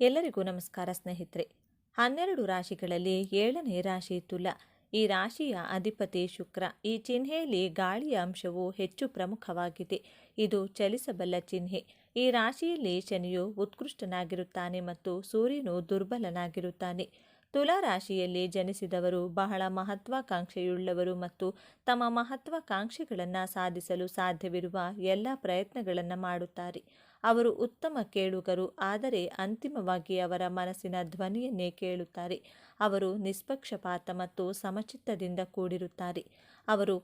ಎಲ್ಲರಿಗೂ ನಮಸ್ಕಾರ ಸ್ನೇಹಿತರೆ. ಹನ್ನೆರಡು ರಾಶಿಗಳಲ್ಲಿ ಏಳನೇ ರಾಶಿ ತುಲ. ಈ ರಾಶಿಯ ಅಧಿಪತಿ ಶುಕ್ರ. ಈ ಚಿಹ್ನೆಯಲ್ಲಿ ಗಾಳಿಯ ಅಂಶವು ಹೆಚ್ಚು ಪ್ರಮುಖವಾಗಿದೆ. ಇದು ಚಲಿಸಬಲ್ಲ ಚಿಹ್ನೆ. ಈ ರಾಶಿಯಲ್ಲಿ ಶನಿಯು ಉತ್ಕೃಷ್ಟನಾಗಿರುತ್ತಾನೆ ಮತ್ತು ಸೂರ್ಯನು ದುರ್ಬಲನಾಗಿರುತ್ತಾನೆ. ತುಲಾ ರಾಶಿಯಲ್ಲಿ ಜನಿಸಿದವರು ಬಹಳ ಮಹತ್ವಾಕಾಂಕ್ಷೆಯುಳ್ಳವರು ಮತ್ತು ತಮ್ಮ ಮಹತ್ವಾಕಾಂಕ್ಷೆಗಳನ್ನು ಸಾಧಿಸಲು ಸಾಧ್ಯವಿರುವ ಎಲ್ಲ ಪ್ರಯತ್ನಗಳನ್ನು ಮಾಡುತ್ತಾರೆ. ಅವರು ಉತ್ತಮ ಕೇಳುಗರು, ಆದರೆ ಅಂತಿಮವಾಗಿ ಅವರ ಮನಸ್ಸಿನ ಧ್ವನಿಯನ್ನೇ ಕೇಳುತ್ತಾರೆ. ಅವರು ನಿಷ್ಪಕ್ಷಪಾತ ಮತ್ತು ಸಮಚಿತ್ತದಿಂದ ಕೂಡಿರುತ್ತಾರೆ. ಅವರು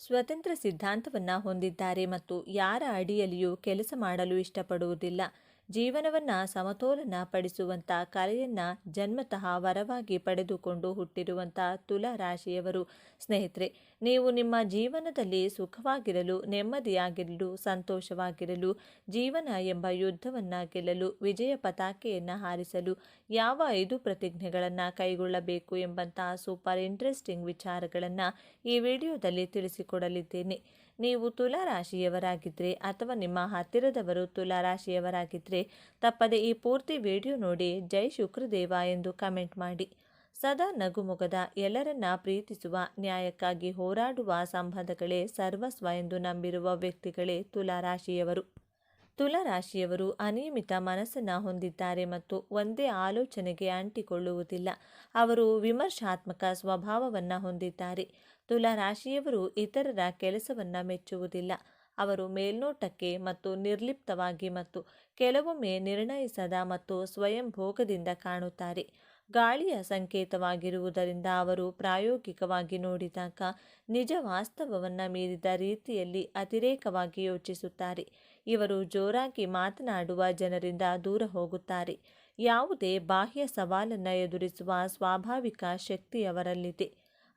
ಸ್ವತಂತ್ರ ಸಿದ್ಧಾಂತವನ್ನು ಹೊಂದಿದ್ದಾರೆ ಮತ್ತು ಯಾರ ಅಡಿಯಲ್ಲಿಯೂ ಕೆಲಸ ಮಾಡಲು ಇಷ್ಟಪಡುವುದಿಲ್ಲ. ಜೀವನವನ್ನು ಸಮತೋಲನ ಪಡಿಸುವಂಥ ಕಲೆಯನ್ನು ಜನ್ಮತಃ ವರವಾಗಿ ಪಡೆದುಕೊಂಡು ಹುಟ್ಟಿರುವಂಥ ತುಲಾ ರಾಶಿಯವರು. ಸ್ನೇಹಿತರೆ, ನೀವು ನಿಮ್ಮ ಜೀವನದಲ್ಲಿ ಸುಖವಾಗಿರಲು, ನೆಮ್ಮದಿಯಾಗಿರಲು, ಸಂತೋಷವಾಗಿರಲು, ಜೀವನ ಎಂಬ ಯುದ್ಧವನ್ನು ಗೆಲ್ಲಲು, ವಿಜಯ ಪತಾಕೆಯನ್ನು ಹಾರಿಸಲು ಯಾವ ಐದು ಪ್ರತಿಜ್ಞೆಗಳನ್ನು ಕೈಗೊಳ್ಳಬೇಕು ಎಂಬಂತಹ ಸೂಪರ್ ಇಂಟ್ರೆಸ್ಟಿಂಗ್ ವಿಚಾರಗಳನ್ನು ಈ ವಿಡಿಯೋದಲ್ಲಿ ತಿಳಿಸಿಕೊಡಲಿದ್ದೇನೆ. ನೀವು ತುಲಾ ರಾಶಿಯವರಾಗಿದ್ದರೆ ಅಥವಾ ನಿಮ್ಮ ಹತ್ತಿರದವರು ತುಲಾ ರಾಶಿಯವರಾಗಿದ್ದರೆ ತಪ್ಪದೆ ಈ ಪೂರ್ತಿ ವಿಡಿಯೋ ನೋಡಿ ಜೈ ಶುಕ್ರದೇವ ಎಂದು ಕಮೆಂಟ್ ಮಾಡಿ. ಸದಾ ನಗುಮುಗದ ಎಲ್ಲರನ್ನ ಪ್ರೀತಿಸುವ, ನ್ಯಾಯಕ್ಕಾಗಿ ಹೋರಾಡುವ ಸಂಬಂಧಗಳೇ ಸರ್ವಸ್ವ ಎಂದು ನಂಬಿರುವ ವ್ಯಕ್ತಿಗಳೇ ತುಲಾ ರಾಶಿಯವರು ತುಲಾ ರಾಶಿಯವರು ಅನಿಯಮಿತ ಮನಸ್ಸನ್ನು ಹೊಂದಿದ್ದಾರೆ ಮತ್ತು ಒಂದೇ ಆಲೋಚನೆಗೆ ಅಂಟಿಕೊಳ್ಳುವುದಿಲ್ಲ. ಅವರು ವಿಮರ್ಶಾತ್ಮಕ ಸ್ವಭಾವವನ್ನು ಹೊಂದಿದ್ದಾರೆ. ತುಲಾ ರಾಶಿಯವರು ಇತರರ ಕೆಲಸವನ್ನು ಮೆಚ್ಚುವುದಿಲ್ಲ. ಅವರು ಮೇಲ್ನೋಟಕ್ಕೆ ಮತ್ತು ನಿರ್ಲಿಪ್ತವಾಗಿ ಮತ್ತು ಕೆಲವೊಮ್ಮೆ ನಿರ್ಣಯಿಸದ ಮತ್ತು ಸ್ವಯಂ ಭೋಗದಿಂದ ಕಾಣುತ್ತಾರೆ. ಗಾಳಿಯ ಸಂಕೇತವಾಗಿರುವುದರಿಂದ ಅವರು ಪ್ರಾಯೋಗಿಕವಾಗಿ ನೋಡಿದಾಗ ನಿಜ ವಾಸ್ತವವನ್ನು ಮೀರಿದ ರೀತಿಯಲ್ಲಿ ಅತಿರೇಕವಾಗಿ ಯೋಚಿಸುತ್ತಾರೆ. ಇವರು ಜೋರಾಗಿ ಮಾತನಾಡುವ ಜನರಿಂದ ದೂರ ಹೋಗುತ್ತಾರೆ. ಯಾವುದೇ ಬಾಹ್ಯ ಸವಾಲನ್ನು ಎದುರಿಸುವ ಸ್ವಾಭಾವಿಕ ಶಕ್ತಿ ಅವರಲ್ಲಿದೆ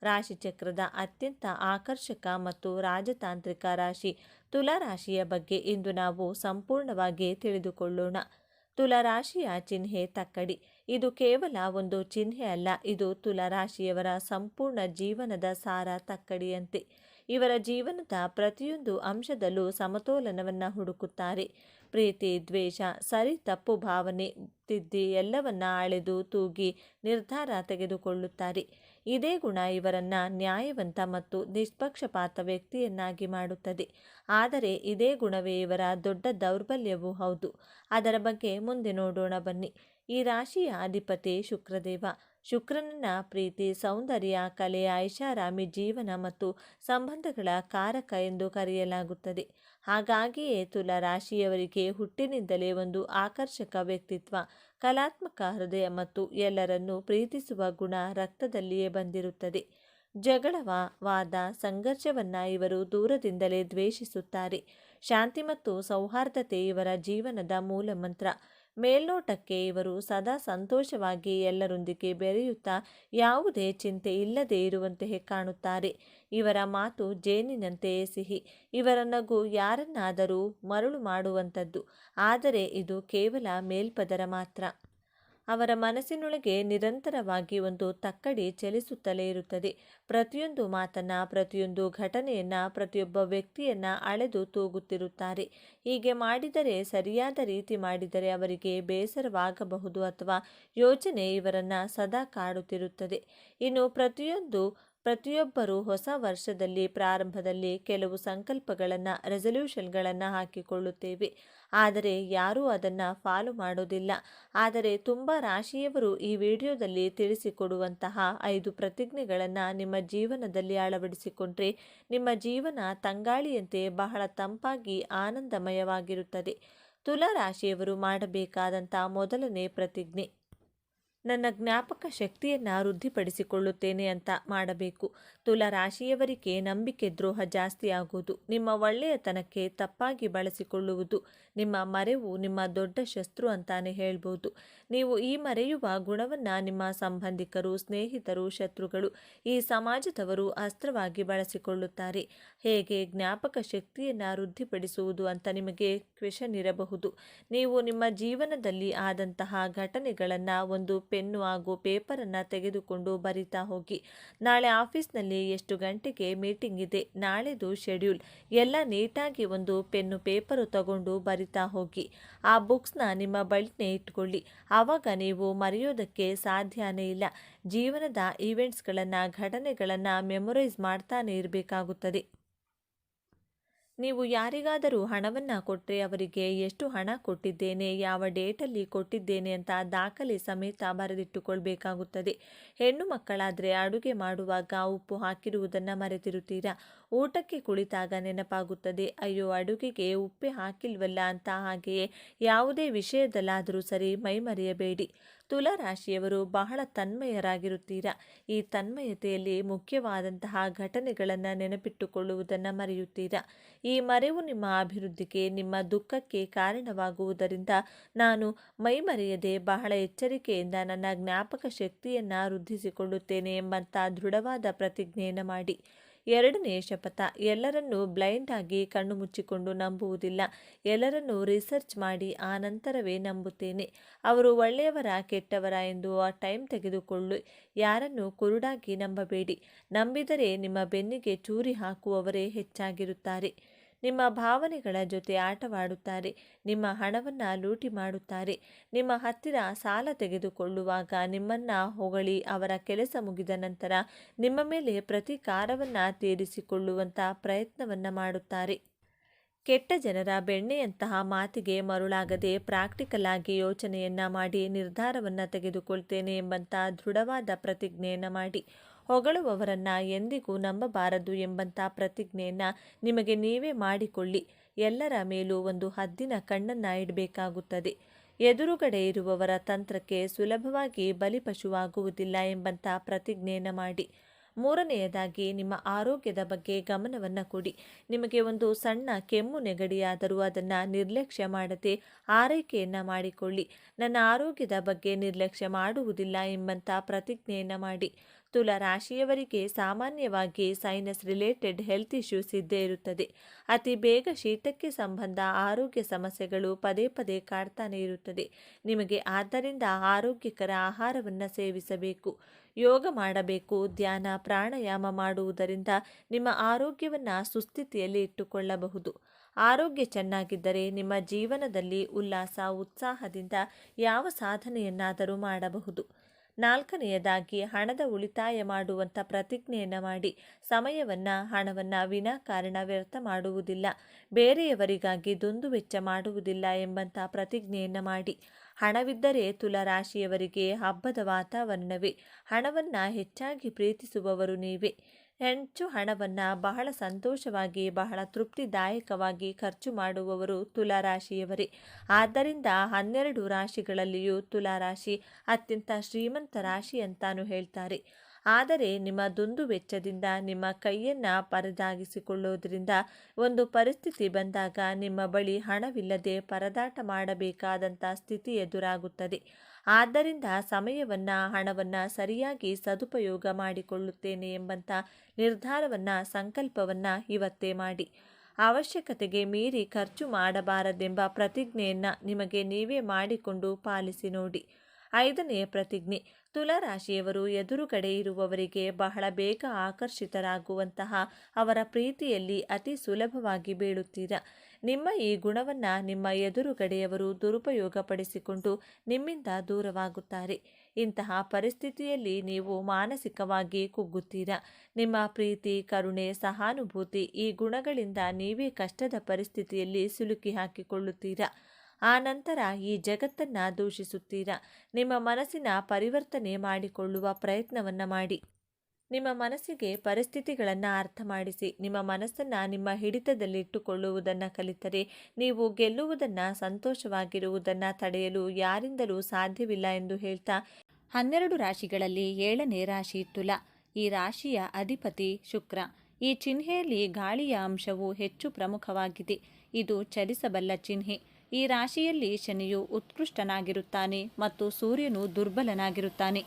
ರಾಶಿಚಕ್ರದ ಅತ್ಯಂತ ಆಕರ್ಷಕ ಮತ್ತು ರಾಜತಾಂತ್ರಿಕ ರಾಶಿ ತುಲಾ ರಾಶಿಯ ಬಗ್ಗೆ ಇಂದು ನಾವು ಸಂಪೂರ್ಣವಾಗಿ ತಿಳಿದುಕೊಳ್ಳೋಣ. ತುಲಾ ರಾಶಿಯ ಚಿಹ್ನೆ ತಕ್ಕಡಿ. ಇದು ಕೇವಲ ಒಂದು ಚಿಹ್ನೆ ಅಲ್ಲ, ಇದು ತುಲಾ ರಾಶಿಯವರ ಸಂಪೂರ್ಣ ಜೀವನದ ಸಾರ ತಕ್ಕಡಿಯಂತೆ. ಇವರ ಜೀವನದ ಪ್ರತಿಯೊಂದು ಅಂಶದಲ್ಲೂ ಸಮತೋಲನವನ್ನು ಹುಡುಕುತ್ತಾರೆ. ಪ್ರೀತಿ, ದ್ವೇಷ, ಸರಿ ತಪ್ಪು ಭಾವನೆ, ತಿದ್ದಿ ಎಲ್ಲವನ್ನ ಅಳೆದು ತೂಗಿ ನಿರ್ಧಾರ ತೆಗೆದುಕೊಳ್ಳುತ್ತಾರೆ. ಇದೇ ಗುಣ ಇವರನ್ನ ನ್ಯಾಯವಂತ ಮತ್ತು ನಿಷ್ಪಕ್ಷಪಾತ ವ್ಯಕ್ತಿಯನ್ನಾಗಿ ಮಾಡುತ್ತದೆ. ಆದರೆ ಇದೇ ಗುಣವೇ ಇವರ ದೊಡ್ಡ ದೌರ್ಬಲ್ಯವೂ ಹೌದು. ಅದರ ಬಗ್ಗೆ ಮುಂದೆ ನೋಡೋಣ ಬನ್ನಿ. ಈ ರಾಶಿಯ ಅಧಿಪತಿ ಶುಕ್ರದೇವ. ಶುಕ್ರನನ್ನ ಪ್ರೀತಿ, ಸೌಂದರ್ಯ, ಕಲೆ, ಐಷಾರಾಮಿ ಜೀವನ ಮತ್ತು ಸಂಬಂಧಗಳ ಕಾರಕ ಎಂದು ಕರೆಯಲಾಗುತ್ತದೆ. ಹಾಗಾಗಿಯೇ ತುಲಾ ರಾಶಿಯವರಿಗೆ ಹುಟ್ಟಿನಿಂದಲೇ ಒಂದು ಆಕರ್ಷಕ ವ್ಯಕ್ತಿತ್ವ. ಕಲಾತ್ಮಕ ಹೃದಯ ಮತ್ತು ಎಲ್ಲರನ್ನು ಪ್ರೀತಿಸುವ ಗುಣ ರಕ್ತದಲ್ಲಿಯೇ ಬಂದಿರುತ್ತದೆ. ಜಗಳವ, ವಾದ, ಸಂಘರ್ಷವನ್ನು ಇವರು ದೂರದಿಂದಲೇ ದ್ವೇಷಿಸುತ್ತಾರೆ. ಶಾಂತಿ ಮತ್ತು ಸೌಹಾರ್ದತೆ ಇವರ ಜೀವನದ ಮೂಲ ಮಂತ್ರ. ಮೇಲ್ನೋಟಕ್ಕೆ ಇವರು ಸದಾ ಸಂತೋಷವಾಗಿ ಎಲ್ಲರೊಂದಿಗೆ ಬೆರೆಯುತ್ತಾ ಯಾವುದೇ ಚಿಂತೆ ಇಲ್ಲದೆ ಇರುವಂತೆ ಕಾಣುತ್ತಾರೆ. ಇವರ ಮಾತು ಜೇನಿನಂತೆಯೇ ಸಿಹಿ. ಇವರ ನಗು ಯಾರನ್ನಾದರೂ ಮರಳು ಮಾಡುವಂಥದ್ದು. ಆದರೆ ಇದು ಕೇವಲ ಮೇಲ್ಪದರ ಮಾತ್ರ. ಅವರ ಮನಸ್ಸಿನೊಳಗೆ ನಿರಂತರವಾಗಿ ಒಂದು ತಕ್ಕಡಿ ಚಲಿಸುತ್ತಲೇ ಇರುತ್ತದೆ. ಪ್ರತಿಯೊಂದು ಮಾತನ್ನ, ಪ್ರತಿಯೊಂದು ಘಟನೆಯನ್ನ, ಪ್ರತಿಯೊಬ್ಬ ವ್ಯಕ್ತಿಯನ್ನ ಅಳೆದು ತೂಗುತ್ತಿರುತ್ತಾರೆ. ಹೀಗೆ ಮಾಡಿದರೆ, ಸರಿಯಾದ ರೀತಿ ಮಾಡಿದರೆ ಅವರಿಗೆ ಬೇಸರವಾಗಬಹುದು ಅಥವಾ ಯೋಚನೆ ಇವರನ್ನ ಸದಾ ಕಾಡುತ್ತಿರುತ್ತದೆ. ಇನ್ನು ಪ್ರತಿಯೊಂದು ಪ್ರತಿಯೊಬ್ಬರು ಹೊಸ ವರ್ಷದಲ್ಲಿ ಪ್ರಾರಂಭದಲ್ಲಿ ಕೆಲವು ಸಂಕಲ್ಪಗಳನ್ನು ರೆಸಲ್ಯೂಷನ್ಗಳನ್ನು ಹಾಕಿಕೊಳ್ಳುತ್ತೇವೆ. ಆದರೆ ಯಾರೂ ಅದನ್ನು ಫಾಲೋ ಮಾಡೋದಿಲ್ಲ. ಆದರೆ ತುಂಬ ರಾಶಿಯವರು ಈ ವಿಡಿಯೋದಲ್ಲಿ ತಿಳಿಸಿಕೊಡುವಂತಹ ಐದು ಪ್ರತಿಜ್ಞೆಗಳನ್ನು ನಿಮ್ಮ ಜೀವನದಲ್ಲಿ ಅಳವಡಿಸಿಕೊಂಡ್ರೆ ನಿಮ್ಮ ಜೀವನ ತಂಗಾಳಿಯಂತೆ ಬಹಳ ತಂಪಾಗಿ ಆನಂದಮಯವಾಗಿರುತ್ತದೆ. ತುಲಾ ರಾಶಿಯವರು ಮಾಡಬೇಕಾದಂಥ ಮೊದಲನೇ ಪ್ರತಿಜ್ಞೆ. ನನ್ನ ಜ್ಞಾಪಕ ಶಕ್ತಿಯನ್ನು ವೃದ್ಧಿಪಡಿಸಿಕೊಳ್ಳುತ್ತೇನೆ ಅಂತ ಮಾಡಬೇಕು. ತುಲಾ ರಾಶಿಯವರಿಗೆ ನಂಬಿಕೆ ದ್ರೋಹ ಜಾಸ್ತಿ ಆಗುವುದು ನಿಮ್ಮ ಒಳ್ಳೆಯತನಕ್ಕೆ ತಪ್ಪಾಗಿ ಬಳಸಿಕೊಳ್ಳುವುದು, ನಿಮ್ಮ ಮರೆವು ನಿಮ್ಮ ದೊಡ್ಡ ಶಸ್ತ್ರು ಅಂತಾನೆ ಹೇಳ್ಬೋದು. ನೀವು ಈ ಮರೆಯುವ ಗುಣವನ್ನು ನಿಮ್ಮ ಸಂಬಂಧಿಕರು, ಸ್ನೇಹಿತರು, ಶತ್ರುಗಳು, ಈ ಸಮಾಜದವರು ಅಸ್ತ್ರವಾಗಿ ಬಳಸಿಕೊಳ್ಳುತ್ತಾರೆ. ಹೇಗೆ ಜ್ಞಾಪಕ ಶಕ್ತಿಯನ್ನು ವೃದ್ಧಿಪಡಿಸುವುದು ಅಂತ ನಿಮಗೆ ಕ್ವೆಶನ್ ಇರಬಹುದು. ನೀವು ನಿಮ್ಮ ಜೀವನದಲ್ಲಿ ಆದಂತಹ ಘಟನೆಗಳನ್ನು ಒಂದು ಪೆನ್ನು ಹಾಗೂ ಪೇಪರನ್ನು ತೆಗೆದುಕೊಂಡು ಬರಿತಾ ಹೋಗಿ. ನಾಳೆ ಆಫೀಸ್ನಲ್ಲಿ ಎಷ್ಟು ಗಂಟೆಗೆ ಮೀಟಿಂಗ್ ಇದೆ? ನಾಳೆದು ಶೆಡ್ಯೂಲ್. ಎಲ್ಲ ನೀಟಾಗಿ ಒಂದು ಪೆನ್ನು ಪೇಪರು ತಗೊಂಡು ಬರಿತಾ ಹೋಗಿ. ಆ ಬುಕ್ಸ್ನ ನಿಮ್ಮ ಬಳಿನೇ ಇಟ್ಕೊಳ್ಳಿ. ಆವಾಗ ನೀವು ಮರೆಯೋದಕ್ಕೆ ಸಾಧ್ಯನೇ ಇಲ್ಲ. ಜೀವನದ ಈವೆಂಟ್ಸ್ಗಳನ್ನು ಘಟನೆಗಳನ್ನು ಮೆಮೊರೈಸ್ ಮಾಡ್ತಾನೆ ಇರಬೇಕಾಗುತ್ತದೆ. ನೀವು ಯಾರಿಗಾದರೂ ಹಣವನ್ನು ಕೊಟ್ಟರೆ ಅವರಿಗೆ ಎಷ್ಟು ಹಣ ಕೊಟ್ಟಿದ್ದೇನೆ, ಯಾವ ಡೇಟಲ್ಲಿ ಕೊಟ್ಟಿದ್ದೇನೆ ಅಂತ ದಾಖಲೆ ಸಮೇತ ಬರೆದಿಟ್ಟುಕೊಳ್ಬೇಕಾಗುತ್ತದೆ. ಹೆಣ್ಣು ಮಕ್ಕಳಾದರೆ ಅಡುಗೆ ಮಾಡುವಾಗ ಉಪ್ಪು ಹಾಕಿರುವುದನ್ನು ಮರೆತಿರುತ್ತೀರಾ? ಊಟಕ್ಕೆ ಕುಳಿತಾಗ ನೆನಪಾಗುತ್ತದೆ, ಅಯ್ಯೋ ಅಡುಗೆಗೆ ಉಪ್ಪೆ ಹಾಕಿಲ್ವಲ್ಲ ಅಂತ ಹಾಗೆಯೇ ಯಾವುದೇ ವಿಷಯದಲ್ಲಾದರೂ ಸರಿ ಮೈಮರೆಯಬೇಡಿ. ತುಲಾ ರಾಶಿಯವರು ಬಹಳ ತನ್ಮಯರಾಗಿರುತ್ತೀರಾ. ಈ ತನ್ಮಯತೆಯಲ್ಲಿ ಮುಖ್ಯವಾದಂತಹ ಘಟನೆಗಳನ್ನು ನೆನಪಿಟ್ಟುಕೊಳ್ಳುವುದನ್ನು ಮರೆಯುತ್ತೀರಾ. ಈ ಮರೆವು ನಿಮ್ಮ ಅಭಿವೃದ್ಧಿಗೆ, ನಿಮ್ಮ ದುಃಖಕ್ಕೆ ಕಾರಣವಾಗುವುದರಿಂದ ನಾನು ಮೈಮರೆಯದೆ ಬಹಳ ಎಚ್ಚರಿಕೆಯಿಂದ ನನ್ನ ಜ್ಞಾಪಕ ಶಕ್ತಿಯನ್ನು ವೃದ್ಧಿಸಿಕೊಳ್ಳುತ್ತೇನೆ ಎಂಬಂಥ ದೃಢವಾದ ಪ್ರತಿಜ್ಞೆಯನ್ನು ಮಾಡಿ. ಎರಡನೇ ಶಪಥ ಎಲ್ಲರನ್ನೂ ಬ್ಲೈಂಡ್ ಆಗಿ ಕಣ್ಣು ಮುಚ್ಚಿಕೊಂಡು ನಂಬುವುದಿಲ್ಲ. ಎಲ್ಲರನ್ನೂ ರಿಸರ್ಚ್ ಮಾಡಿ ಆ ನಂತರವೇ ನಂಬುತ್ತೇನೆ. ಅವರು ಒಳ್ಳೆಯವರ, ಕೆಟ್ಟವರ ಎಂದು ಆ ಟೈಮ್ ತೆಗೆದುಕೊಳ್ಳಿ. ಯಾರನ್ನು ಕುರುಡಾಗಿ ನಂಬಬೇಡಿ. ನಂಬಿದರೆ ನಿಮ್ಮ ಬೆನ್ನಿಗೆ ಚೂರಿ ಹಾಕುವವರೇ ಹೆಚ್ಚಾಗಿರುತ್ತಾರೆ. ನಿಮ್ಮ ಭಾವನೆಗಳ ಜೊತೆ ಆಟವಾಡುತ್ತಾರೆ, ನಿಮ್ಮ ಹಣವನ್ನು ಲೂಟಿ ಮಾಡುತ್ತಾರೆ, ನಿಮ್ಮ ಹತ್ತಿರ ಸಾಲ ತೆಗೆದುಕೊಳ್ಳುವಾಗ ನಿಮ್ಮನ್ನು ಹೊಗಳಿ ಅವರ ಕೆಲಸ ಮುಗಿದ ನಂತರ ನಿಮ್ಮ ಮೇಲೆ ಪ್ರತೀಕಾರವನ್ನು ತೀರಿಸಿಕೊಳ್ಳುವಂಥ ಪ್ರಯತ್ನವನ್ನು ಮಾಡುತ್ತಾರೆ. ಕೆಟ್ಟ ಜನರ ಬೆಣ್ಣೆಯಂತಹ ಮಾತಿಗೆ ಮರುಳಾಗದೆ ಪ್ರಾಕ್ಟಿಕಲ್ ಆಗಿ ಯೋಚನೆಯನ್ನ ಮಾಡಿ ನಿರ್ಧಾರವನ್ನು ತೆಗೆದುಕೊಳ್ತೇನೆ ಎಂಬಂಥ ದೃಢವಾದ ಪ್ರತಿಜ್ಞೆಯನ್ನು ಮಾಡಿ. ಹೊಗಳುವವರನ್ನ ಎಂದಿಗೂ ನಂಬಬಾರದು ಎಂಬಂಥ ಪ್ರತಿಜ್ಞೆಯನ್ನು ನಿಮಗೆ ನೀವೇ ಮಾಡಿಕೊಳ್ಳಿ. ಎಲ್ಲರ ಮೇಲೂ ಒಂದು ಹದ್ದಿನ ಕಣ್ಣನ್ನು ಇಡಬೇಕಾಗುತ್ತದೆ. ಎದುರುಗಡೆ ಇರುವವರ ತಂತ್ರಕ್ಕೆ ಸುಲಭವಾಗಿ ಬಲಿಪಶುವಾಗುವುದಿಲ್ಲ ಎಂಬಂಥ ಪ್ರತಿಜ್ಞೆಯನ್ನು ಮಾಡಿ. ಮೂರನೆಯದಾಗಿ ನಿಮ್ಮ ಆರೋಗ್ಯದ ಬಗ್ಗೆ ಗಮನವನ್ನು ಕೊಡಿ. ನಿಮಗೆ ಒಂದು ಸಣ್ಣ ಕೆಮ್ಮು ನೆಗಡಿಯಾದರೂ ಅದನ್ನು ನಿರ್ಲಕ್ಷ್ಯ ಮಾಡದೆ ಆರೈಕೆಯನ್ನು ಮಾಡಿಕೊಳ್ಳಿ. ನನ್ನ ಆರೋಗ್ಯದ ಬಗ್ಗೆ ನಿರ್ಲಕ್ಷ್ಯ ಮಾಡುವುದಿಲ್ಲ ಎಂಬಂಥ ಪ್ರತಿಜ್ಞೆಯನ್ನು ಮಾಡಿ. ತುಲ ರಾಶಿಯವರಿಗೆ ಸಾಮಾನ್ಯವಾಗಿ ಸೈನಸ್ ರಿಲೇಟೆಡ್ ಹೆಲ್ತ್ ಇಶ್ಯೂಸ್ ಇದ್ದೇ ಇರುತ್ತದೆ. ಅತಿ ಬೇಗ ಶೀತಕ್ಕೆ ಸಂಬಂಧ ಆರೋಗ್ಯ ಸಮಸ್ಯೆಗಳು ಪದೇ ಪದೇ ಕಾಡ್ತಾನೆ ಇರುತ್ತದೆ. ನಿಮಗೆ ಆದ್ದರಿಂದ ಆರೋಗ್ಯಕರ ಆಹಾರವನ್ನು ಸೇವಿಸಬೇಕು. ಯೋಗ ಮಾಡಬೇಕು. ಧ್ಯಾನ, ಪ್ರಾಣಾಯಾಮ ಮಾಡುವುದರಿಂದ ನಿಮ್ಮ ಆರೋಗ್ಯವನ್ನು ಸುಸ್ಥಿತಿಯಲ್ಲಿ ಇಟ್ಟುಕೊಳ್ಳಬಹುದು. ಆರೋಗ್ಯ ಚೆನ್ನಾಗಿದ್ದರೆ ನಿಮ್ಮ ಜೀವನದಲ್ಲಿ ಉಲ್ಲಾಸ, ಉತ್ಸಾಹದಿಂದ ಯಾವ ಸಾಧನೆಯನ್ನಾದರೂ ಮಾಡಬಹುದು. ನಾಲ್ಕನೆಯದಾಗಿ ಹಣದ ಉಳಿತಾಯ ಮಾಡುವಂಥ ಪ್ರತಿಜ್ಞೆಯನ್ನು ಮಾಡಿ ಸಮಯವನ್ನು, ಹಣವನ್ನು ವಿನಾಕಾರಣ ವ್ಯರ್ಥ ಮಾಡುವುದಿಲ್ಲ. ಬೇರೆಯವರಿಗಾಗಿ ದುಂದು ವೆಚ್ಚ ಮಾಡುವುದಿಲ್ಲ ಎಂಬಂಥ ಪ್ರತಿಜ್ಞೆಯನ್ನು ಮಾಡಿ. ಹಣವಿದ್ದರೆ ತುಲರಾಶಿಯವರಿಗೆ ಹಬ್ಬದ ವಾತಾವರಣವೇ. ಹಣವನ್ನು ಹೆಚ್ಚಾಗಿ ಪ್ರೀತಿಸುವವರು ನೀವೇ. ಹೆಚ್ಚು ಹಣವನ್ನು ಬಹಳ ಸಂತೋಷವಾಗಿ, ಬಹಳ ತೃಪ್ತಿದಾಯಕವಾಗಿ ಖರ್ಚು ಮಾಡುವವರು ತುಲಾರಾಶಿಯವರೇ. ಆದ್ದರಿಂದ ಹನ್ನೆರಡು ರಾಶಿಗಳಲ್ಲಿಯೂ ತುಲಾರಾಶಿ ಅತ್ಯಂತ ಶ್ರೀಮಂತ ರಾಶಿ ಅಂತಾನು ಹೇಳ್ತಾರೆ. ಆದರೆ ನಿಮ್ಮ ದುಂದು ವೆಚ್ಚದಿಂದ ನಿಮ್ಮ ಕೈಯನ್ನು ಪರದಾಗಿಸಿಕೊಳ್ಳೋದ್ರಿಂದ ಒಂದು ಪರಿಸ್ಥಿತಿ ಬಂದಾಗ ನಿಮ್ಮ ಬಳಿ ಹಣವಿಲ್ಲದೆ ಪರದಾಟ ಮಾಡಬೇಕಾದಂಥ ಸ್ಥಿತಿ ಎದುರಾಗುತ್ತದೆ. ಆದ್ದರಿಂದ ಸಮಯವನ್ನು, ಹಣವನ್ನು ಸರಿಯಾಗಿ ಸದುಪಯೋಗ ಮಾಡಿಕೊಳ್ಳುತ್ತೇನೆ ಎಂಬಂಥ ನಿರ್ಧಾರವನ್ನು, ಸಂಕಲ್ಪವನ್ನು ಇವತ್ತೇ ಮಾಡಿ. ಅವಶ್ಯಕತೆಗೆ ಮೀರಿ ಖರ್ಚು ಮಾಡಬಾರದೆಂಬ ಪ್ರತಿಜ್ಞೆಯನ್ನು ನಿಮಗೆ ನೀವೇ ಮಾಡಿಕೊಂಡು ಪಾಲಿಸಿ ನೋಡಿ. ಐದನೆಯ ಪ್ರತಿಜ್ಞೆ. ತುಲಾರಾಶಿಯವರು ಎದುರುಗಡೆ ಇರುವವರಿಗೆ ಬಹಳ ಬೇಗ ಆಕರ್ಷಿತರಾಗುವಂತಹ ಅವರ ಪ್ರೀತಿಯಲ್ಲಿ ಅತಿ ಸುಲಭವಾಗಿ ಬೀಳುತ್ತೀರಾ. ನಿಮ್ಮ ಈ ಗುಣವನ್ನು ನಿಮ್ಮ ಎದುರುಗಡೆಯವರು ದುರುಪಯೋಗಪಡಿಸಿಕೊಂಡು ನಿಮ್ಮಿಂದ ದೂರವಾಗುತ್ತಾರೆ. ಇಂತಹ ಪರಿಸ್ಥಿತಿಯಲ್ಲಿ ನೀವು ಮಾನಸಿಕವಾಗಿ ಕುಗ್ಗುತ್ತೀರಾ. ನಿಮ್ಮ ಪ್ರೀತಿ, ಕರುಣೆ, ಸಹಾನುಭೂತಿ ಈ ಗುಣಗಳಿಂದ ನೀವೇ ಕಷ್ಟದ ಪರಿಸ್ಥಿತಿಯಲ್ಲಿ ಸಿಲುಕಿ ಹಾಕಿಕೊಳ್ಳುತ್ತೀರಾ. ಆ ನಂತರ ಈ ಜಗತ್ತನ್ನು ದೂಷಿಸುತ್ತೀರಾ? ನಿಮ್ಮ ಮನಸ್ಸಿನ ಪರಿವರ್ತನೆ ಮಾಡಿಕೊಳ್ಳುವ ಪ್ರಯತ್ನವನ್ನು ಮಾಡಿ. ನಿಮ್ಮ ಮನಸ್ಸಿಗೆ ಪರಿಸ್ಥಿತಿಗಳನ್ನು ಅರ್ಥ ಮಾಡಿಸಿ ನಿಮ್ಮ ಮನಸ್ಸನ್ನು ನಿಮ್ಮ ಹಿಡಿತದಲ್ಲಿಟ್ಟುಕೊಳ್ಳುವುದನ್ನು ಕಲಿತರೆ ನೀವು ಗೆಲ್ಲುವುದನ್ನು ಸಂತೋಷವಾಗಿರುವುದನ್ನು ತಡೆಯಲು ಯಾರಿಂದಲೂ ಸಾಧ್ಯವಿಲ್ಲ ಎಂದು ಹೇಳ್ತಾ ಹನ್ನೆರಡು ರಾಶಿಗಳಲ್ಲಿ ಏಳನೇ ರಾಶಿ ತುಲ. ಈ ರಾಶಿಯ ಅಧಿಪತಿ ಶುಕ್ರ. ಈ ಚಿಹ್ನೆಯಲ್ಲಿ ಗಾಳಿಯ ಅಂಶವು ಹೆಚ್ಚು ಪ್ರಮುಖವಾಗಿದೆ. ಇದು ಚಲಿಸಬಲ್ಲ ಚಿಹ್ನೆ. ಈ ರಾಶಿಯಲ್ಲಿ ಶನಿಯು ಉತ್ಕೃಷ್ಟನಾಗಿರುತ್ತಾನೆ ಮತ್ತು ಸೂರ್ಯನು ದುರ್ಬಲನಾಗಿರುತ್ತಾನೆ.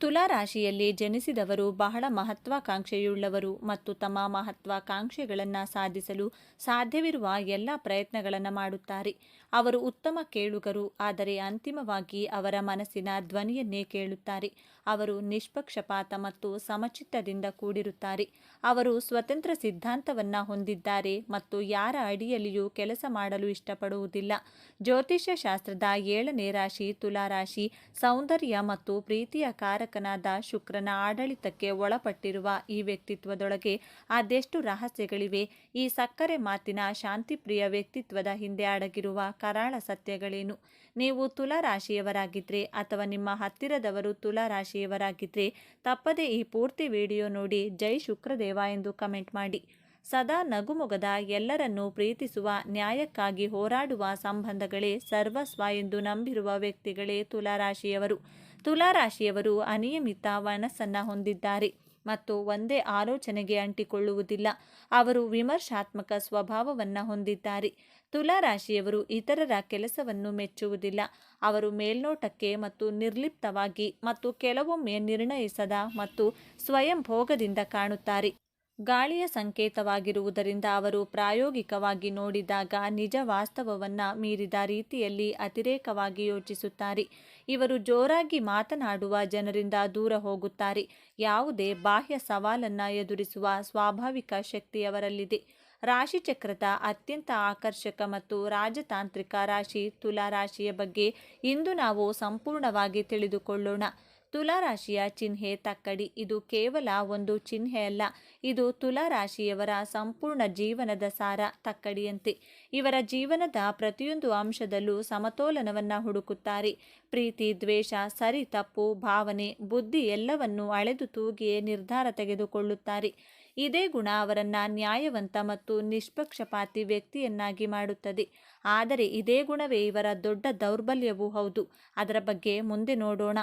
ತುಲಾ ರಾಶಿಯಲ್ಲಿ ಜನಿಸಿದವರು ಬಹಳ ಮಹತ್ವಾಕಾಂಕ್ಷೆಯುಳ್ಳವರು ಮತ್ತು ತಮ್ಮ ಮಹತ್ವಾಕಾಂಕ್ಷೆಗಳನ್ನು ಸಾಧಿಸಲು ಸಾಧ್ಯವಿರುವ ಎಲ್ಲ ಪ್ರಯತ್ನಗಳನ್ನು ಮಾಡುತ್ತಾರೆ. ಅವರು ಉತ್ತಮ ಕೇಳುಗರು, ಆದರೆ ಅಂತಿಮವಾಗಿ ಅವರ ಮನಸ್ಸಿನ ಧ್ವನಿಯನ್ನೇ ಕೇಳುತ್ತಾರೆ. ಅವರು ನಿಷ್ಪಕ್ಷಪಾತ ಮತ್ತು ಸಮಚಿತ್ತದಿಂದ ಕೂಡಿರುತ್ತಾರೆ. ಅವರು ಸ್ವತಂತ್ರ ಸಿದ್ಧಾಂತವನ್ನ ಹೊಂದಿದ್ದಾರೆ ಮತ್ತು ಯಾರ ಅಡಿಯಲ್ಲಿಯೂ ಕೆಲಸ ಮಾಡಲು ಇಷ್ಟಪಡುವುದಿಲ್ಲ. ಜ್ಯೋತಿಷ್ಯ ಶಾಸ್ತ್ರದ ಏಳನೇ ರಾಶಿ ತುಲಾ ರಾಶಿ ಸೌಂದರ್ಯ ಮತ್ತು ಪ್ರೀತಿಯ ಕಾರಕನಾದ ಶುಕ್ರನ ಆಡಳಿತಕ್ಕೆ ಒಳಪಟ್ಟಿರುವ ಈ ವ್ಯಕ್ತಿತ್ವದೊಳಗೆ ಅದೆಷ್ಟು ರಹಸ್ಯಗಳಿವೆ. ಈ ಸಕ್ಕರೆ ಮಾತಿನ ಶಾಂತಿಪ್ರಿಯ ವ್ಯಕ್ತಿತ್ವದ ಹಿಂದೆ ಅಡಗಿರುವ ಕರಾಳ ಸತ್ಯಗಳೇನು? ನೀವು ತುಲಾ ರಾಶಿಯವರಾಗಿದ್ದರೆ ಅಥವಾ ನಿಮ್ಮ ಹತ್ತಿರದವರು ತುಲಾ ರಾಶಿಯವರಾಗಿದ್ದರೆ ತಪ್ಪದೆ ಈ ಪೂರ್ತಿ ವಿಡಿಯೋ ನೋಡಿ ಜೈ ಶುಕ್ರದೇವ ಎಂದು ಕಮೆಂಟ್ ಮಾಡಿ. ಸದಾ ನಗುಮೊಗದ ಎಲ್ಲರನ್ನೂ ಪ್ರೀತಿಸುವ, ನ್ಯಾಯಕ್ಕಾಗಿ ಹೋರಾಡುವ ಸಂಬಂಧಗಳೇ ಸರ್ವಸ್ವ ಎಂದು ನಂಬಿರುವ ವ್ಯಕ್ತಿಗಳೇ ತುಲಾರಾಶಿಯವರು. ತುಲಾರಾಶಿಯವರು ಅನಿಯಮಿತ ಮನಸ್ಸನ್ನು ಹೊಂದಿದ್ದಾರೆ ಮತ್ತು ಒಂದೇ ಆಲೋಚನೆಗೆ ಅಂಟಿಕೊಳ್ಳುವುದಿಲ್ಲ. ಅವರು ವಿಮರ್ಶಾತ್ಮಕ ಸ್ವಭಾವವನ್ನು ಹೊಂದಿದ್ದಾರೆ. ತುಲಾರಾಶಿಯವರು ಇತರರ ಕೆಲಸವನ್ನು ಮೆಚ್ಚುವುದಿಲ್ಲ. ಅವರು ಮೇಲ್ನೋಟಕ್ಕೆ ಮತ್ತು ನಿರ್ಲಿಪ್ತವಾಗಿ ಮತ್ತು ಕೆಲವೊಮ್ಮೆ ನಿರ್ಣಯಿಸದ ಮತ್ತು ಸ್ವಯಂ ಭೋಗದಿಂದ ಕಾಣುತ್ತಾರೆ. ಗಾಳಿಯ ಸಂಕೇತವಾಗಿರುವುದರಿಂದ ಅವರು ಪ್ರಾಯೋಗಿಕವಾಗಿ ನೋಡಿದಾಗ ನಿಜ ವಾಸ್ತವವನ್ನು ಮೀರಿದ ರೀತಿಯಲ್ಲಿ ಅತಿರೇಕವಾಗಿ ಯೋಚಿಸುತ್ತಾರೆ. ಇವರು ಜೋರಾಗಿ ಮಾತನಾಡುವ ಜನರಿಂದ ದೂರ ಹೋಗುತ್ತಾರೆ. ಯಾವುದೇ ಬಾಹ್ಯ ಸವಾಲನ್ನು ಎದುರಿಸುವ ಸ್ವಾಭಾವಿಕ ಶಕ್ತಿಯವರಲ್ಲಿದೆ. ರಾಶಿಚಕ್ರದ ಅತ್ಯಂತ ಆಕರ್ಷಕ ಮತ್ತು ರಾಜತಾಂತ್ರಿಕ ರಾಶಿ ತುಲಾ ರಾಶಿಯ ಬಗ್ಗೆ ಇಂದು ನಾವು ಸಂಪೂರ್ಣವಾಗಿ ತಿಳಿದುಕೊಳ್ಳೋಣ. ತುಲಾರಾಶಿಯ ಚಿಹ್ನೆ ತಕ್ಕಡಿ, ಇದು ಕೇವಲ ಒಂದು ಚಿಹ್ನೆ ಅಲ್ಲ, ಇದು ತುಲಾರಾಶಿಯವರ ಸಂಪೂರ್ಣ ಜೀವನದ ಸಾರ ತಕ್ಕಡಿಯಂತೆ. ಇವರ ಜೀವನದ ಪ್ರತಿಯೊಂದು ಅಂಶದಲ್ಲೂ ಸಮತೋಲನವನ್ನು ಹುಡುಕುತ್ತಾರೆ. ಪ್ರೀತಿ, ದ್ವೇಷ, ಸರಿ ತಪ್ಪು, ಭಾವನೆ, ಬುದ್ಧಿ ಎಲ್ಲವನ್ನೂ ಅಳೆದು ತೂಗಿಯೇ ನಿರ್ಧಾರ ತೆಗೆದುಕೊಳ್ಳುತ್ತಾರೆ. ಇದೇ ಗುಣ ಅವರನ್ನು ನ್ಯಾಯವಂತ ಮತ್ತು ನಿಷ್ಪಕ್ಷಪಾತಿ ವ್ಯಕ್ತಿಯನ್ನಾಗಿ ಮಾಡುತ್ತದೆ. ಆದರೆ ಇದೇ ಗುಣವೇ ಇವರ ದೊಡ್ಡ ದೌರ್ಬಲ್ಯವೂ ಹೌದು. ಅದರ ಬಗ್ಗೆ ಮುಂದೆ ನೋಡೋಣ.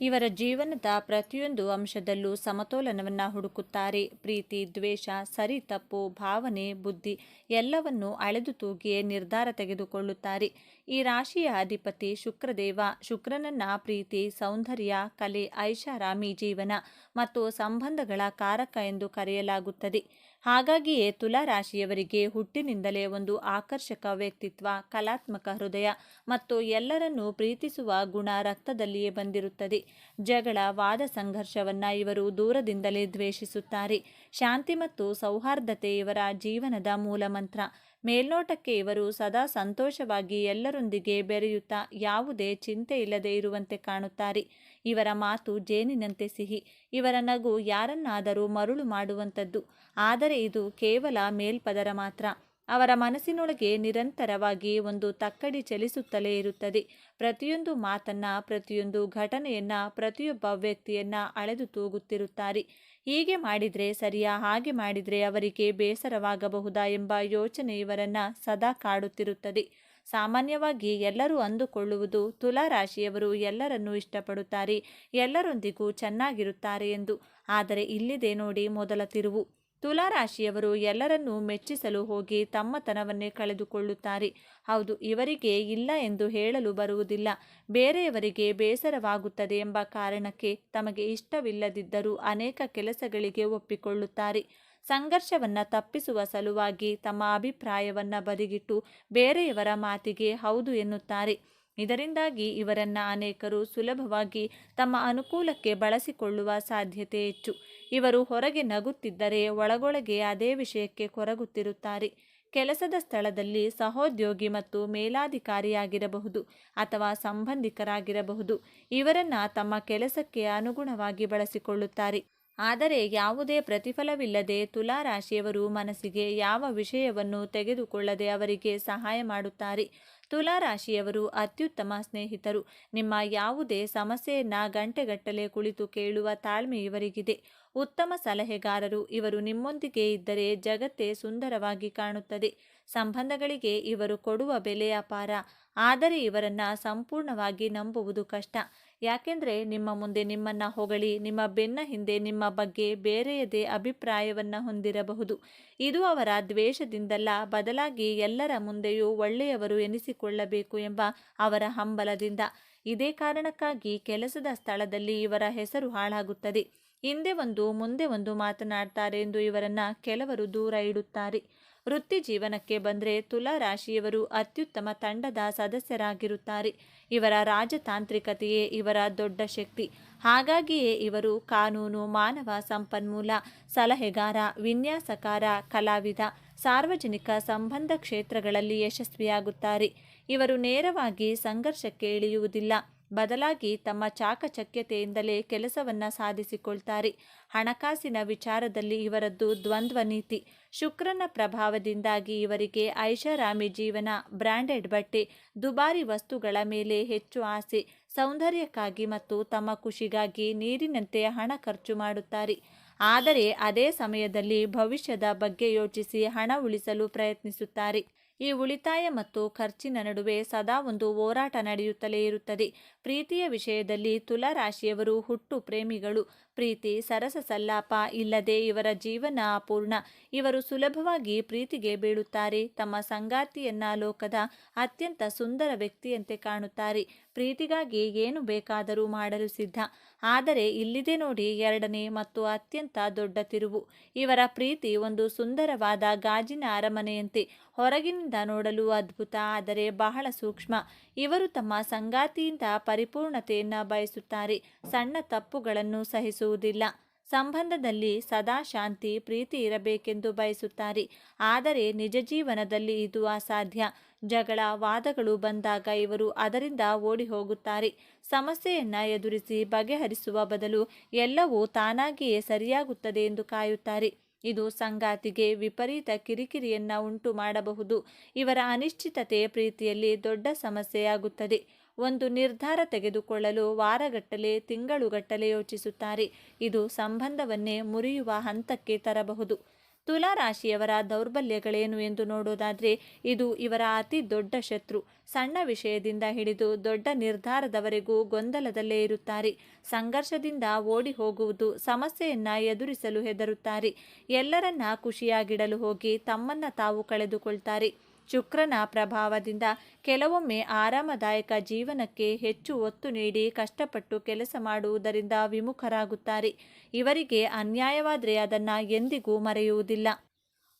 ಇವರ ಜೀವನದ ಪ್ರತಿಯೊಂದು ಅಂಶದಲ್ಲೂ ಸಮತೋಲನವನ್ನು ಹುಡುಕುತ್ತಾರೆ. ಪ್ರೀತಿ, ದ್ವೇಷ, ಸರಿ ತಪ್ಪು, ಭಾವನೆ, ಬುದ್ಧಿ ಎಲ್ಲವನ್ನೂ ಅಳೆದು ತೂಗಿಯೇ ನಿರ್ಧಾರ ತೆಗೆದುಕೊಳ್ಳುತ್ತಾರೆ. ಈ ರಾಶಿಯ ಅಧಿಪತಿ ಶುಕ್ರದೇವ ಶುಕ್ರನನ್ನ ಪ್ರೀತಿ, ಸೌಂದರ್ಯ, ಕಲೆ, ಐಷಾರಾಮಿ ಜೀವನ ಮತ್ತು ಸಂಬಂಧಗಳ ಕಾರಕ ಎಂದು ಕರೆಯಲಾಗುತ್ತದೆ. ಹಾಗಾಗಿಯೇ ತುಲಾ ರಾಶಿಯವರಿಗೆ ಹುಟ್ಟಿನಿಂದಲೇ ಒಂದು ಆಕರ್ಷಕ ವ್ಯಕ್ತಿತ್ವ, ಕಲಾತ್ಮಕ ಹೃದಯ ಮತ್ತು ಎಲ್ಲರನ್ನೂ ಪ್ರೀತಿಸುವ ಗುಣ ರಕ್ತದಲ್ಲಿಯೇ ಬಂದಿರುತ್ತದೆ. ಜಗಳ, ವಾದ ಸಂಘರ್ಷವನ್ನು ಇವರು ದೂರದಿಂದಲೇ ದ್ವೇಷಿಸುತ್ತಾರೆ. ಶಾಂತಿ ಮತ್ತು ಸೌಹಾರ್ದತೆ ಇವರ ಜೀವನದ ಮೂಲ ಮಂತ್ರ. ಮೇಲ್ನೋಟಕ್ಕೆ ಇವರು ಸದಾ ಸಂತೋಷವಾಗಿ ಎಲ್ಲರೊಂದಿಗೆ ಬೆರೆಯುತ್ತಾ ಯಾವುದೇ ಚಿಂತೆ ಇಲ್ಲದೆ ಇರುವಂತೆ ಕಾಣುತ್ತಾರೆ. ಇವರ ಮಾತು ಜೇನಿನಂತೆ ಸಿಹಿ. ಇವರ ನಗು ಯಾರನ್ನಾದರೂ ಮರುಳು ಮಾಡುವಂಥದ್ದು. ಆದರೆ ಇದು ಕೇವಲ ಮೇಲ್ಪದರ ಮಾತ್ರ. ಅವರ ಮನಸ್ಸಿನೊಳಗೆ ನಿರಂತರವಾಗಿ ಒಂದು ತಕ್ಕಡಿ ಚಲಿಸುತ್ತಲೇ ಇರುತ್ತದೆ. ಪ್ರತಿಯೊಂದು ಮಾತನ್ನ, ಪ್ರತಿಯೊಂದು ಘಟನೆಯನ್ನ, ಪ್ರತಿಯೊಬ್ಬ ವ್ಯಕ್ತಿಯನ್ನ ಅಳೆದು ತೂಗುತ್ತಿರುತ್ತಾರೆ. ಹೀಗೆ ಮಾಡಿದರೆ ಸರಿಯಾ, ಹಾಗೆ ಮಾಡಿದರೆ ಅವರಿಗೆ ಬೇಸರವಾಗಬಹುದಾ ಎಂಬ ಯೋಚನೆ ಇವರನ್ನು ಸದಾ ಕಾಡುತ್ತಿರುತ್ತದೆ. ಸಾಮಾನ್ಯವಾಗಿ ಎಲ್ಲರೂ ಅಂದುಕೊಳ್ಳುವುದು ತುಲಾ ರಾಶಿಯವರು ಎಲ್ಲರನ್ನೂ ಇಷ್ಟಪಡುತ್ತಾರೆ, ಎಲ್ಲರೊಂದಿಗೂ ಚೆನ್ನಾಗಿರುತ್ತಾರೆ ಎಂದು. ಆದರೆ ಇಲ್ಲಿದೆ ನೋಡಿ ಮೊದಲ ತಿರುವು. ತುಲಾ ರಾಶಿಯವರು ಎಲ್ಲರನ್ನೂ ಮೆಚ್ಚಿಸಲು ಹೋಗಿ ತಮ್ಮತನವನ್ನೇ ಕಳೆದುಕೊಳ್ಳುತ್ತಾರೆ. ಹೌದು, ಇವರಿಗೆ ಇಲ್ಲ ಎಂದು ಹೇಳಲು ಬರುವುದಿಲ್ಲ. ಬೇರೆಯವರಿಗೆ ಬೇಸರವಾಗುತ್ತದೆ ಎಂಬ ಕಾರಣಕ್ಕೆ ತಮಗೆ ಇಷ್ಟವಿಲ್ಲದಿದ್ದರೂ ಅನೇಕ ಕೆಲಸಗಳಿಗೆ ಒಪ್ಪಿಕೊಳ್ಳುತ್ತಾರೆ. ಸಂಘರ್ಷವನ್ನು ತಪ್ಪಿಸುವ ಸಲುವಾಗಿ ತಮ್ಮ ಅಭಿಪ್ರಾಯವನ್ನು ಬದಿಗಿಟ್ಟು ಬೇರೆಯವರ ಮಾತಿಗೆ ಹೌದು ಎನ್ನುತ್ತಾರೆ. ಇದರಿಂದಾಗಿ ಇವರನ್ನ ಅನೇಕರು ಸುಲಭವಾಗಿ ತಮ್ಮ ಅನುಕೂಲಕ್ಕೆ ಬಳಸಿಕೊಳ್ಳುವ ಸಾಧ್ಯತೆ ಹೆಚ್ಚು. ಇವರು ಹೊರಗೆ ನಗುತ್ತಿದ್ದರೆ ಒಳಗೊಳಗೆ ಅದೇ ವಿಷಯಕ್ಕೆ ಕೊರಗುತ್ತಿರುತ್ತಾರೆ. ಕೆಲಸದ ಸ್ಥಳದಲ್ಲಿ ಸಹೋದ್ಯೋಗಿ ಮತ್ತು ಮೇಲಾಧಿಕಾರಿಯಾಗಿರಬಹುದು ಅಥವಾ ಸಂಬಂಧಿಕರಾಗಿರಬಹುದು. ಇವರನ್ನ ತಮ್ಮ ಕೆಲಸಕ್ಕೆ ಅನುಗುಣವಾಗಿ ಬಳಸಿಕೊಳ್ಳುತ್ತಾರೆ. ಆದರೆ ಯಾವುದೇ ಪ್ರತಿಫಲವಿಲ್ಲದೆ ತುಲಾ ರಾಶಿಯವರು ಮನಸ್ಸಿಗೆ ಯಾವ ವಿಷಯವನ್ನು ತೆಗೆದುಕೊಳ್ಳದೆ ಅವರಿಗೆ ಸಹಾಯ ಮಾಡುತ್ತಾರೆ? ತುಲಾ ರಾಶಿಯವರು ಅತ್ಯುತ್ತಮ ಸ್ನೇಹಿತರು. ನಿಮ್ಮ ಯಾವುದೇ ಸಮಸ್ಯೆಯನ್ನ ಗಂಟೆಗಟ್ಟಲೆ ಕುಳಿತು ಕೇಳುವ ತಾಳ್ಮೆ ಇವರಿಗಿದೆ. ಉತ್ತಮ ಸಲಹೆಗಾರರು ಇವರು ನಿಮ್ಮೊಂದಿಗೆ ಇದ್ದರೆ ಜಗತ್ತೇ ಸುಂದರವಾಗಿ ಕಾಣುತ್ತದೆ. ಸಂಬಂಧಗಳಿಗೆ ಇವರು ಕೊಡುವ ಬೆಲೆ ಅಪಾರ. ಆದರೆ ಇವರನ್ನು ಸಂಪೂರ್ಣವಾಗಿ ನಂಬುವುದು ಕಷ್ಟ. ಯಾಕೆಂದರೆ ನಿಮ್ಮ ಮುಂದೆ ನಿಮ್ಮನ್ನ ಹೊಗಳಿ, ನಿಮ್ಮ ಬೆನ್ನ ಹಿಂದೆ ನಿಮ್ಮ ಬಗ್ಗೆ ಬೇರೆಯದೇ ಅಭಿಪ್ರಾಯವನ್ನ ಹೊಂದಿರಬಹುದು. ಇದು ಅವರ ದ್ವೇಷದಿಂದಲ್ಲ, ಬದಲಾಗಿ ಎಲ್ಲರ ಮುಂದೆಯೂ ಒಳ್ಳೆಯವರು ಎನಿಸಿಕೊಳ್ಳಬೇಕು ಎಂಬ ಅವರ ಹಂಬಲದಿಂದ. ಇದೇ ಕಾರಣಕ್ಕಾಗಿ ಕೆಲಸದ ಸ್ಥಳದಲ್ಲಿ ಇವರ ಹೆಸರು ಹಾಳಾಗುತ್ತದೆ. ಹಿಂದೆ ಒಂದು, ಮುಂದೆ ಒಂದು ಮಾತನಾಡ್ತಾರೆ ಎಂದು ಇವರನ್ನ ಕೆಲವರು ದೂರ ಇಡುತ್ತಾರೆ. ವೃತ್ತಿ ಜೀವನಕ್ಕೆ ಬಂದರೆ ತುಲಾ ರಾಶಿಯವರು ಅತ್ಯುತ್ತಮ ತಂಡದ ಸದಸ್ಯರಾಗಿರುತ್ತಾರೆ. ಇವರ ರಾಜತಾಂತ್ರಿಕತೆಯೇ ಇವರ ದೊಡ್ಡ ಶಕ್ತಿ. ಹಾಗಾಗಿಯೇ ಇವರು ಕಾನೂನು, ಮಾನವ ಸಂಪನ್ಮೂಲ, ಸಲಹೆಗಾರ, ವಿನ್ಯಾಸಕಾರ, ಕಲಾವಿದ, ಸಾರ್ವಜನಿಕ ಸಂಬಂಧ ಕ್ಷೇತ್ರಗಳಲ್ಲಿ ಯಶಸ್ವಿಯಾಗುತ್ತಾರೆ. ಇವರು ನೇರವಾಗಿ ಸಂಘರ್ಷಕ್ಕೆ ಇಳಿಯುವುದಿಲ್ಲ. ಬದಲಾಗಿ ತಮ್ಮ ಚಾಕಚಕ್ಯತೆಯಿಂದಲೇ ಕೆಲಸವನ್ನು ಸಾಧಿಸಿಕೊಳ್ತಾರೆ. ಹಣಕಾಸಿನ ವಿಚಾರದಲ್ಲಿ ಇವರದ್ದು ದ್ವಂದ್ವ ನೀತಿ. ಶುಕ್ರನ ಪ್ರಭಾವದಿಂದಾಗಿ ಇವರಿಗೆ ಐಷಾರಾಮಿ ಜೀವನ ಬ್ರ್ಯಾಂಡೆಡ್ ಬಟ್ಟೆ, ದುಬಾರಿ ವಸ್ತುಗಳ ಮೇಲೆ ಹೆಚ್ಚು ಆಸೆ, ಸೌಂದರ್ಯಕ್ಕಾಗಿ ಮತ್ತು ತಮ್ಮ ಖುಷಿಗಾಗಿ ನೀರಿನಂತೆ ಹಣ ಖರ್ಚು ಮಾಡುತ್ತಾರೆ. ಆದರೆ ಅದೇ ಸಮಯದಲ್ಲಿ ಭವಿಷ್ಯದ ಬಗ್ಗೆ ಯೋಚಿಸಿ ಹಣ ಉಳಿಸಲು ಪ್ರಯತ್ನಿಸುತ್ತಾರೆ. ಈ ಉಳಿತಾಯ ಮತ್ತು ಖರ್ಚಿನ ನಡುವೆ ಸದಾ ಒಂದು ಹೋರಾಟ ನಡೆಯುತ್ತಲೇ ಇರುತ್ತದೆ. ಪ್ರೀತಿಯ ವಿಷಯದಲ್ಲಿ ತುಲಾ ರಾಶಿಯವರು ಹುಟ್ಟು ಪ್ರೇಮಿಗಳು. ಪ್ರೀತಿ, ಸರಸ ಸಲ್ಲಾಪ ಇಲ್ಲದೆ ಇವರ ಜೀವನ ಅಪೂರ್ಣ. ಇವರು ಸುಲಭವಾಗಿ ಪ್ರೀತಿಗೆ ಬೀಳುತ್ತಾರೆ. ತಮ್ಮ ಸಂಗಾತಿಯನ್ನ ಲೋಕದ ಅತ್ಯಂತ ಸುಂದರ ವ್ಯಕ್ತಿಯಂತೆ ಕಾಣುತ್ತಾರೆ. ಪ್ರೀತಿಗಾಗಿ ಏನು ಬೇಕಾದರೂ ಮಾಡಲು ಸಿದ್ಧ. ಆದರೆ ಇಲ್ಲಿದೆ ನೋಡಿ ಎರಡನೇ ಮತ್ತು ಅತ್ಯಂತ ದೊಡ್ಡ ತಿರುವು. ಇವರ ಪ್ರೀತಿ ಒಂದು ಸುಂದರವಾದ ಗಾಜಿನ ಅರಮನೆಯಂತೆ, ಹೊರಗಿನಿಂದ ನೋಡಲು ಅದ್ಭುತ, ಆದರೆ ಬಹಳ ಸೂಕ್ಷ್ಮ. ಇವರು ತಮ್ಮ ಸಂಗಾತಿಯಿಂದ ಪರಿಪೂರ್ಣತೆಯನ್ನು ಬಯಸುತ್ತಾರೆ. ಸಣ್ಣ ತಪ್ಪುಗಳನ್ನು ಸಹಿಸುವುದಿಲ್ಲ ಸಂಬಂಧದಲ್ಲಿ ಸದಾ ಶಾಂತಿ, ಪ್ರೀತಿ ಇರಬೇಕೆಂದು ಬಯಸುತ್ತಾರೆ. ಆದರೆ ನಿಜ ಜೀವನದಲ್ಲಿ ಇದು ಅಸಾಧ್ಯ. ಜಗಳ, ವಾದಗಳು ಬಂದಾಗ ಇವರು ಅದರಿಂದ ಓಡಿ ಹೋಗುತ್ತಾರೆ ಸಮಸ್ಯೆಯನ್ನು ಎದುರಿಸಿ ಬಗೆಹರಿಸುವ ಬದಲು ಎಲ್ಲವೂ ತಾನಾಗಿಯೇ ಸರಿಯಾಗುತ್ತದೆ ಎಂದು ಕಾಯುತ್ತಾರೆ. ಇದು ಸಂಗಾತಿಗೆ ವಿಪರೀತ ಕಿರಿಕಿರಿಯನ್ನು ಉಂಟು ಮಾಡಬಹುದು ಇವರ ಅನಿಶ್ಚಿತತೆ ಪ್ರೀತಿಯಲ್ಲಿ ದೊಡ್ಡ ಸಮಸ್ಯೆಯಾಗುತ್ತದೆ. ಒಂದು ನಿರ್ಧಾರ ತೆಗೆದುಕೊಳ್ಳಲು ವಾರಗಟ್ಟಲೆ, ತಿಂಗಳುಗಟ್ಟಲೆ ಯೋಚಿಸುತ್ತಾರೆ. ಇದು ಸಂಬಂಧವನ್ನೇ ಮುರಿಯುವ ಹಂತಕ್ಕೆ ತರಬಹುದು. ತುಲಾ ರಾಶಿಯವರ ದೌರ್ಬಲ್ಯಗಳೇನು ಎಂದು ನೋಡೋದಾದರೆ, ಇದು ಇವರ ಅತಿ ದೊಡ್ಡ ಶತ್ರು. ಸಣ್ಣ ವಿಷಯದಿಂದ ಹಿಡಿದು ದೊಡ್ಡ ನಿರ್ಧಾರದವರೆಗೂ ಗೊಂದಲದಲ್ಲೇ ಇರುತ್ತಾರೆ. ಸಂಘರ್ಷದಿಂದ ಓಡಿ ಹೋಗುವುದು ಸಮಸ್ಯೆಯನ್ನು ಎದುರಿಸಲು ಹೆದರುತ್ತಾರೆ. ಎಲ್ಲರನ್ನ ಖುಷಿಯಾಗಿಡಲು ಹೋಗಿ ತಮ್ಮನ್ನ ತಾವು ಕಳೆದುಕೊಳ್ತಾರೆ. ಶುಕ್ರನ ಪ್ರಭಾವದಿಂದ ಕೆಲವೊಮ್ಮೆ ಆರಾಮದಾಯಕ ಜೀವನಕ್ಕೆ ಹೆಚ್ಚು ಒತ್ತು ನೀಡಿ ಕಷ್ಟಪಟ್ಟು ಕೆಲಸ ಮಾಡುವುದರಿಂದ ವಿಮುಖರಾಗುತ್ತಾರೆ. ಇವರಿಗೆ ಅನ್ಯಾಯವಾದರೆ ಅದನ್ನು ಎಂದಿಗೂ ಮರೆಯುವುದಿಲ್ಲ.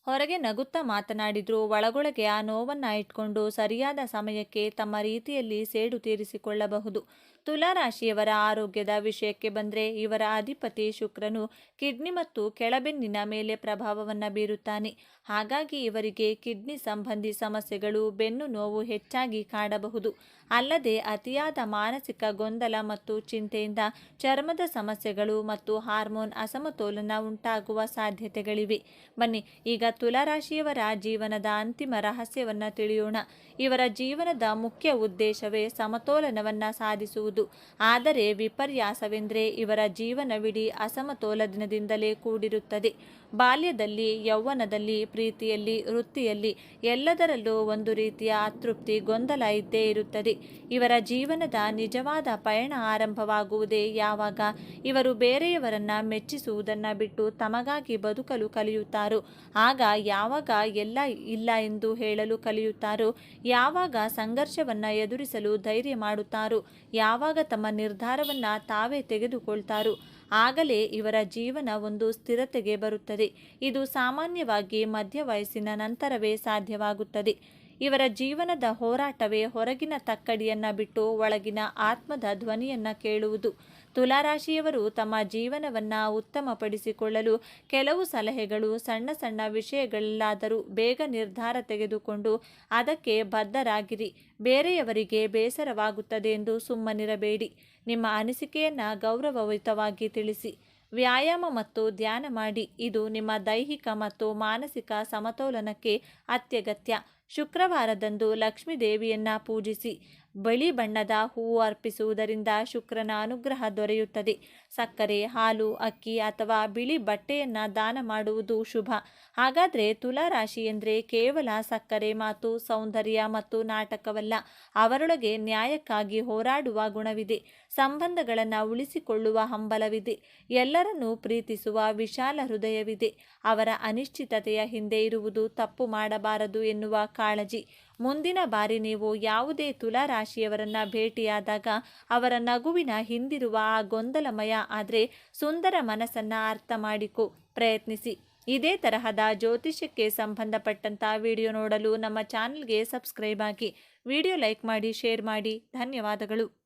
ಹೊರಗೆ ನಗುತ್ತಾ ಮಾತನಾಡಿದ್ರು, ಒಳಗೊಳಗೆ ಆ ನೋವನ್ನ ಇಟ್ಕೊಂಡು ಸರಿಯಾದ ಸಮಯಕ್ಕೆ ತಮ್ಮ ರೀತಿಯಲ್ಲಿ ಸೇಡು ತೀರಿಸಿಕೊಳ್ಳಬಹುದು. ತುಲಾ ರಾಶಿಯವರ ಆರೋಗ್ಯದ ವಿಷಯಕ್ಕೆ ಬಂದರೆ ಇವರ ಅಧಿಪತಿ ಶುಕ್ರನು ಕಿಡ್ನಿ ಮತ್ತು ಕೆಳಬೆನ್ನಿನ ಮೇಲೆ ಪ್ರಭಾವವನ್ನು ಬೀರುತ್ತಾನೆ. ಹಾಗಾಗಿ ಇವರಿಗೆ ಕಿಡ್ನಿ ಸಂಬಂಧಿ ಸಮಸ್ಯೆಗಳು, ಬೆನ್ನು ನೋವು ಹೆಚ್ಚಾಗಿ ಕಾಡಬಹುದು. ಅಲ್ಲದೆ ಅತಿಯಾದ ಮಾನಸಿಕ ಗೊಂದಲ ಮತ್ತು ಚಿಂತೆಯಿಂದ ಚರ್ಮದ ಸಮಸ್ಯೆಗಳು ಮತ್ತು ಹಾರ್ಮೋನ್ ಅಸಮತೋಲನ ಉಂಟಾಗುವ ಸಾಧ್ಯತೆಗಳಿವೆ. ಬನ್ನಿ, ಈಗ ತುಲಾರಾಶಿಯವರ ಜೀವನದ ಅಂತಿಮ ರಹಸ್ಯವನ್ನು ತಿಳಿಯೋಣ. ಇವರ ಜೀವನದ ಮುಖ್ಯ ಉದ್ದೇಶವೇ ಸಮತೋಲನವನ್ನು ಸಾಧಿಸುವುದು. ಆದರೆ ವಿಪರ್ಯಾಸವೆಂದರೆ ಇವರ ಜೀವನವಿಡೀ ಅಸಮತೋಲನದಿಂದಲೇ ಕೂಡಿರುತ್ತದೆ. ಬಾಲ್ಯದಲ್ಲಿ, ಯೌವನದಲ್ಲಿ, ಪ್ರೀತಿಯಲ್ಲಿ, ವೃತ್ತಿಯಲ್ಲಿ ಎಲ್ಲದರಲ್ಲೂ ಒಂದು ರೀತಿಯ ಅತೃಪ್ತಿ, ಗೊಂದಲ ಇದ್ದೇ ಇರುತ್ತದೆ. ಇವರ ಜೀವನದ ನಿಜವಾದ ಪಯಣ ಆರಂಭವಾಗುವುದೇ ಯಾವಾಗ? ಇವರು ಬೇರೆಯವರನ್ನ ಮೆಚ್ಚಿಸುವುದನ್ನು ಬಿಟ್ಟು ತಮಗಾಗಿ ಬದುಕಲು ಕಲಿಯುತ್ತಾರೋ? ಆಗ ಯಾವಾಗ ಎಲ್ಲ ಇಲ್ಲ ಎಂದು ಹೇಳಲು ಕಲಿಯುತ್ತಾರೋ? ಯಾವಾಗ ಸಂಘರ್ಷವನ್ನ ಎದುರಿಸಲು ಧೈರ್ಯ ಮಾಡುತ್ತಾರೋ? ಯಾವಾಗ ತಮ್ಮ ನಿರ್ಧಾರವನ್ನ ತಾವೇ ತೆಗೆದುಕೊಳ್ತಾರೋ? ಆಗಲೇ ಇವರ ಜೀವನ ಒಂದು ಸ್ಥಿರತೆಗೆ ಬರುತ್ತದೆ. ಇದು ಸಾಮಾನ್ಯವಾಗಿ ಮಧ್ಯ ವಯಸ್ಸಿನ ನಂತರವೇ ಸಾಧ್ಯವಾಗುತ್ತದೆ. ಇವರ ಜೀವನದ ಹೋರಾಟವೇ ಹೊರಗಿನ ತಕ್ಕಡಿಯನ್ನ ಬಿಟ್ಟು ಒಳಗಿನ ಆತ್ಮದ ಧ್ವನಿಯನ್ನ ಕೇಳುವುದು. ತುಲಾರಾಶಿಯವರು ತಮ್ಮ ಜೀವನವನ್ನು ಉತ್ತಮಪಡಿಸಿಕೊಳ್ಳಲು ಕೆಲವು ಸಲಹೆಗಳು, ಸಣ್ಣ ಸಣ್ಣ ವಿಷಯಗಳಲ್ಲಾದರೂ ಬೇಗ ನಿರ್ಧಾರ ತೆಗೆದುಕೊಂಡು ಅದಕ್ಕೆ ಬದ್ಧರಾಗಿರಿ. ಬೇರೆಯವರಿಗೆ ಬೇಸರವಾಗುತ್ತದೆ ಎಂದು ಸುಮ್ಮನಿರಬೇಡಿ. ನಿಮ್ಮ ಅನಿಸಿಕೆಯನ್ನು ಗೌರವಯುತವಾಗಿ ತಿಳಿಸಿ. ವ್ಯಾಯಾಮ ಮತ್ತು ಧ್ಯಾನ ಮಾಡಿ. ಇದು ನಿಮ್ಮ ದೈಹಿಕ ಮತ್ತು ಮಾನಸಿಕ ಸಮತೋಲನಕ್ಕೆ ಅತ್ಯಗತ್ಯ. ಶುಕ್ರವಾರದಂದು ಲಕ್ಷ್ಮೀ ದೇವಿಯನ್ನ ಪೂಜಿಸಿ. ಬಿಳಿ ಬಣ್ಣದ ಹೂವು ಅರ್ಪಿಸುವುದರಿಂದ ಶುಕ್ರನ ಅನುಗ್ರಹ ದೊರೆಯುತ್ತದೆ. ಸಕ್ಕರೆ, ಹಾಲು, ಅಕ್ಕಿ ಅಥವಾ ಬಿಳಿ ಬಟ್ಟೆಯನ್ನು ದಾನ ಮಾಡುವುದು ಶುಭ. ಹಾಗಾದರೆ ತುಲಾ ರಾಶಿ ಎಂದರೆ ಕೇವಲ ಸಕ್ಕರೆ ಮಾತು, ಸೌಂದರ್ಯ ಮತ್ತು ನಾಟಕವಲ್ಲ, ಅವರೊಳಗೆ ನ್ಯಾಯಕ್ಕಾಗಿ ಹೋರಾಡುವ ಗುಣವಿದೆ. ಸಂಬಂಧಗಳನ್ನು ಉಳಿಸಿಕೊಳ್ಳುವ ಹಂಬಲವಿದೆ. ಎಲ್ಲರನ್ನೂ ಪ್ರೀತಿಸುವ ವಿಶಾಲ ಹೃದಯವಿದೆ. ಅವರ ಅನಿಶ್ಚಿತತೆಯ ಹಿಂದೆ ಇರುವುದು ತಪ್ಪು ಮಾಡಬಾರದು ಎನ್ನುವ ಕಾಳಜಿ. ಮುಂದಿನ ಬಾರಿ ನೀವು ಯಾವುದೇ ತುಲಾ ರಾಶಿಯವರನ್ನ ಭೇಟಿಯಾದಾಗ ಅವರ ನಗುವಿನ ಹಿಂದಿರುವ ಆ ಗೊಂದಲಮಯ ಆದರೆ ಸುಂದರ ಮನಸ್ಸನ್ನ ಅರ್ಥ ಮಾಡಿಕೊ, ಪ್ರಯತ್ನಿಸಿ. ಇದೇ ತರಹದ ಜ್ಯೋತಿಷ್ಯಕ್ಕೆ ಸಂಬಂಧಪಟ್ಟಂಥ ವಿಡಿಯೋ ನೋಡಲು ನಮ್ಮ ಚಾನಲ್ಗೆ ಸಬ್ಸ್ಕ್ರೈಬ್ ಆಗಿ. ವಿಡಿಯೋ ಲೈಕ್ ಮಾಡಿ, ಶೇರ್ ಮಾಡಿ. ಧನ್ಯವಾದಗಳು.